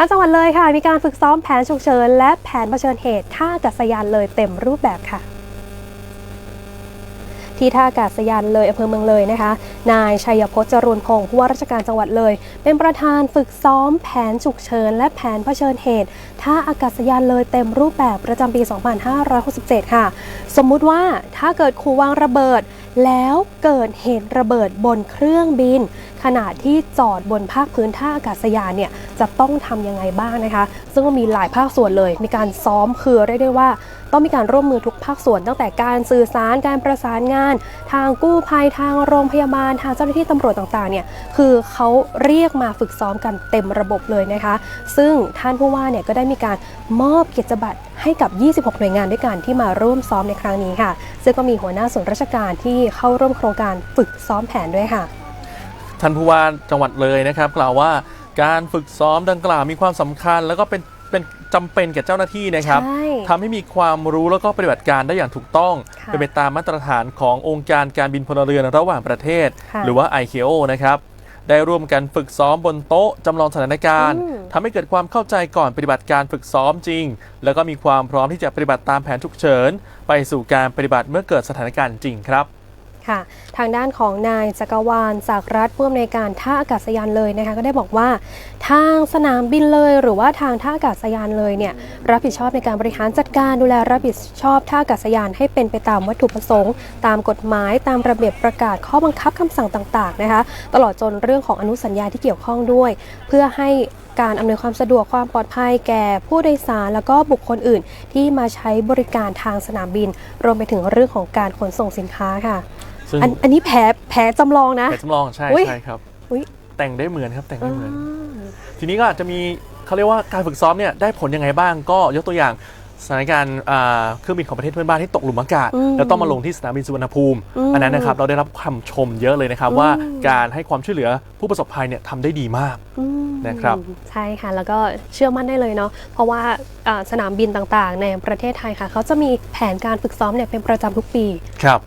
ทางจังหวัดเลยค่ะ มีการฝึกซ้อมแผนฉุกเฉิน และแผนเผชิญเหตุท่าอากาศยานเลยเต็มรูปแบบค่ะที่ท่าอากาศยานเลยอำเภอเมืองเลยนะคะ นายชัยพจน์จรูนพงศ์ผู้ว่าราชการจังหวัดเลย เป็นประธานฝึกซ้อมแผนฉุกเฉินและแผนเผชิญเหตุท่าอากาศยานเลยเต็มรูปแบบประจำปี 2567 ค่ะ สมมุติว่าถ้าเกิดครูวางระเบิด แล้วเกิดเหตุระเบิดบนเครื่องบิน ขณะที่จอดบนภาคพื้นท่าอากาศยานเนี่ยจะต้องทำยังไงบ้างนะคะ ซึ่งก็มีหลายภาคส่วนเลย มีการซ้อมคือเรียกได้ว่าต้องมีการร่วมมือทุกภาคส่วนตั้งแต่การสื่อสารการประสานงาน ทางกู้ภัยทางโรงพยาบาล ทางเจ้าหน้าที่ตำรวจต่างๆเนี่ยคือเขาเรียกมาฝึกซ้อมกันเต็มระบบเลยนะคะ ซึ่งท่านผู้ว่าเนี่ยก็ได้มีการมอบเกียรติบัตรให้กับ 26 หน่วยงานด้วยกันที่มาร่วมซ้อมในครั้งนี้ค่ะ ซึ่งก็มีหัวหน้าส่วนราชการที่เข้าร่วมโครงการฝึกซ้อมแผนด้วยค่ะ ท่านผู้ว่าจังหวัดเลยนะครับกล่าวว่าการฝึกซ้อมดังกล่าวมีความสำคัญ แล้วก็เป็นเป็นจำเป็นแก่เจ้าหน้าที่นะครับใช่ทำให้มีความรู้แล้วก็ปฏิบัติการได้อย่างถูกต้องค่ะเป็นไปตามมาตรฐานขององค์การการบินพลเรือนระหว่างประเทศค่ะหรือว่า ICAO นะครับได้ร่วมกันฝึกซ้อมบนโต๊ะจำลองสถานการณ์อืมทำให้เกิดความเข้าใจก่อนปฏิบัติการฝึกซ้อมจริง แล้วก็มีความพร้อมที่จะปฏิบัติตามแผนฉุกเฉิน ไปสู่การปฏิบัติเมื่อเกิดสถานการณ์จริงครับ ค่ะ ทางด้านของนายจักรวาลสากรัฐผู้อำนวยการท่าอากาศยานเลยนะคะก็ได้บอกว่า ทางสนามบินเลย หรือว่าทางท่าอากาศยานเลยเนี่ยรับผิดชอบในการบริหารจัดการดูแลรับผิดชอบท่าอากาศยานให้เป็นไปตามวัตถุประสงค์ ตามกฎหมายตามระเบียบประกาศข้อบังคับคำสั่งต่างๆนะคะตลอดจนเรื่องของอนุสัญญาที่เกี่ยวข้องด้วย เพื่อให้การอำนวยความสะดวกความปลอดภัยแก่ผู้โดยสาร แล้วก็บุคคลอื่นที่มาใช้บริการทางสนามบิน รวมไปถึงเรื่องของการขนส่งสินค้าค่ะ ซึ่งอันอันนี้แผลแผลจำลองนะแผนจำลองใช่อุ๊ยใช่ครับอุ๊ย แต่งได้เหมือนครับแต่งได้เหมือนอ่าทีนี้ก็อาจจะมีเขาเรียกว่าการฝึกซ้อมเนี่ยได้ผลยังไงบ้างก็ยกตัวอย่างสถานการณ์อ่าเครื่องบินของประเทศเพื่อนบ้านที่ตกหลุมอากาศ อืมแล้วต้องมาลงที่สนามบินสุวรรณภูมิ อืมอันนั้นนะครับเราได้รับคำชมเยอะเลยนะครับอืมว่าการให้ความช่วยเหลือผู้ประสบภัยเนี่ยทำได้ดีมาก อืมนะครับใช่ค่ะ แล้วก็เชื่อมั่นได้เลยเนาะเพราะว่าอ่าสนามบินต่างๆ ในประเทศไทยค่ะ เขาจะมีแผนการฝึกซ้อมเนี่ยเป็นประจำทุกปีครับ